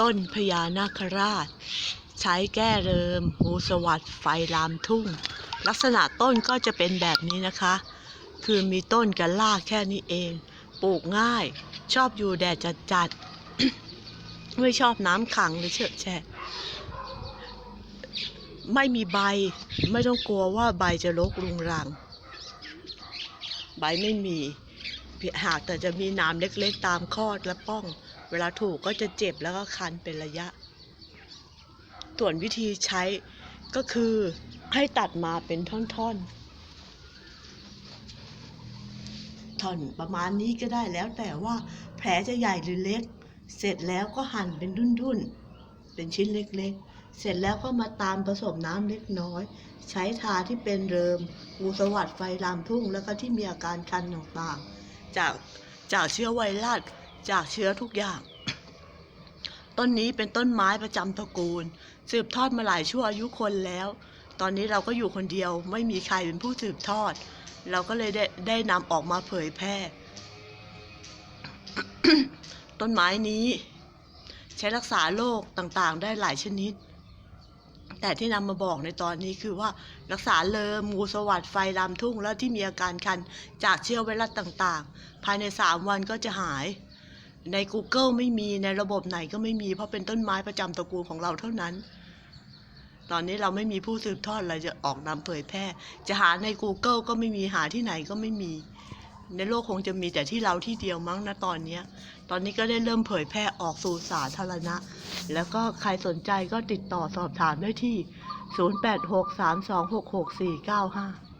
ต้นพญานาคราช ใช้แก้เริมงูสวัสดไฟลามทุ่ง ลักษณะต้นก็จะเป็นแบบนี้นะคะ คือมีต้นกับรากแค่นี้เอง ปลูกง่าย ชอบอยู่แดดจัดๆไม่ชอบน้ำขังหรือเฉอะแฉะไม่มีใบไม่ต้องกลัวว่าใบจะรกรุงรัง ใบไม่มี หากแต่จะมีหน้ำเล็กๆตามข้อและป้อง เวลาถูกก็จะเจ็บแล้วก็คันเป็นระยะ ส่วนวิธีใช้ก็คือให้ตัดมาเป็นท่อนๆ ท่อนประมาณนี้ก็ได้แล้วแต่ว่าแผลจะใหญ่หรือเล็ก เสร็จแล้วก็หั่นเป็นดุ่นๆ เป็นชิ้นเล็กๆ เสร็จแล้วก็มาตามผสมน้ำเล็กน้อย ใช้ทาที่เป็นเริมงูสวัสดไฟลามทุ่งแล้วก็ที่มีอาการคันต่างๆ จากจากเชื้อไวรัสจากเชื้อทุกอย่าง ต้นนี้เป็นต้นไม้ประจำตระกูล สืบทอดมาหลายชั่วอายุคนแล้ว ตอนนี้เราก็อยู่คนเดียวไม่มีใครเป็นผู้สืบทอด เราก็เลยได้ได้นำออกมาเผยแพร่ ต้นไม้นี้ ใช้รักษาโรคต่างๆ ได้หลายชนิด แต่ที่นำมาบอกในตอนนี้คือว่ารักษาเลิมงูสวัสดไฟลามทุ่งแล้วที่มีอาการคันจากเชื้อไวรัสต่างๆ ภายใน 3 วันก็จะหาย ใน Google ไม่มีในระบบไหนก็ไม่มีเพราะเป็นต้นไม้ประจำตระกูลของเราเท่านั้น ตอนนี้เราไม่มีผู้สืบทอดอะไรจะออกนำเผยแพร่ จะหาใน Google ก็ไม่มีหาที่ไหนก็ไม่มี ในโลกคงจะมีแต่ที่เราที่เดียวมั้งนะตอนเนี้ย ตอนนี้ก็ได้เริ่มเผยแพร่ออกสู่สาธารณะ แล้วก็ใครสนใจก็ติดต่อสอบถามได้ที่ 0863266495